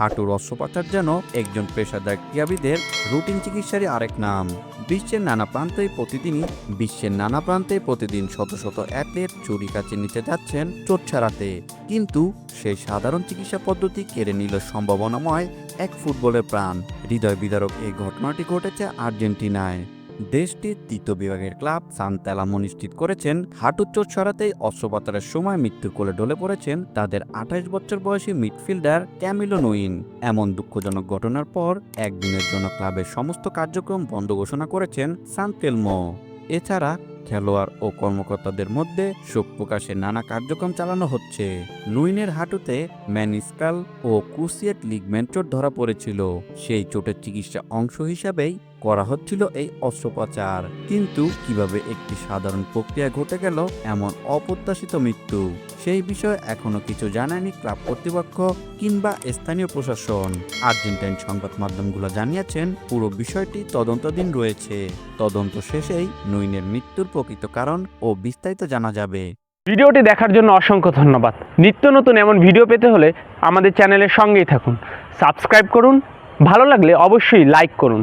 হাঁটুর অস্ত্রোপচার যেন একজন পেশাদার ক্রীড়াবিদের রুটিন চিকিৎসারই আরেক নাম। বিশ্বের নানা প্রান্তে প্রতিদিনই, বিশ্বের নানা প্রান্তে প্রতিদিন শত শত অ্যাথলেট চুরি কাছে নিচে যাচ্ছেন চোট ছাড়াতে। কিন্তু সেই সাধারণ চিকিৎসা পদ্ধতি কেড়ে নিল সম্ভাবনাময় এক ফুটবলের প্রাণ। হৃদয় বিদারক এই ঘটনাটি ঘটেছে আর্জেন্টিনায়। দেশটির তৃতীয় বিভাগের ক্লাব সান্তালামো নিশ্চিত করেছেন। হাঁটুর চোট সরাতেই অস্ত্রোপচারের সময় মৃত্যুর কোলে ঢলে পড়েছেন তাদের আঠাশ বছর বয়সী মিডফিল্ডার ক্যামিলো নোইন। এমন দুঃখজনক ঘটনার পর একদিনের জন্য ক্লাবের সমস্ত কার্যক্রম বন্ধ ঘোষণা করেছেন সান্তেলমো। এছাড়া খেলোয়াড় ও কর্মকর্তাদের মধ্যে শোক প্রকাশের নানা কার্যক্রম চালানো হচ্ছে। নুইনের হাঁটুতে ম্যানিস্কাল ও ক্রুসিয়েট লিগমেন্ট চোট ধরা পড়েছিল। সেই চোটের চিকিৎসা অংশ হিসাবেই করা হচ্ছিল এই অস্ত্রোপচার। কিন্তু কীভাবে একটি সাধারণ প্রক্রিয়া ঘটে গেল এমন অপ্রত্যাশিত মৃত্যু, সেই বিষয়ে এখনও কিছু জানায়নি ক্লাব কর্তৃপক্ষ কিংবা স্থানীয় প্রশাসন। আর্জেন্টাইন সংবাদ মাধ্যমগুলো জানিয়েছেন, পুরো বিষয়টি তদন্তাধীন রয়েছে। তদন্ত শেষেই নুইনের মৃত্যুর প্রকৃত কারণ ও বিস্তারিত জানা যাবে। ভিডিওটি দেখার জন্য অসংখ্য ধন্যবাদ। নিত্য নতুন এমন ভিডিও পেতে হলে আমাদের চ্যানেলের সঙ্গেই থাকুন। সাবস্ক্রাইব করুন, ভালো লাগলে অবশ্যই লাইক করুন।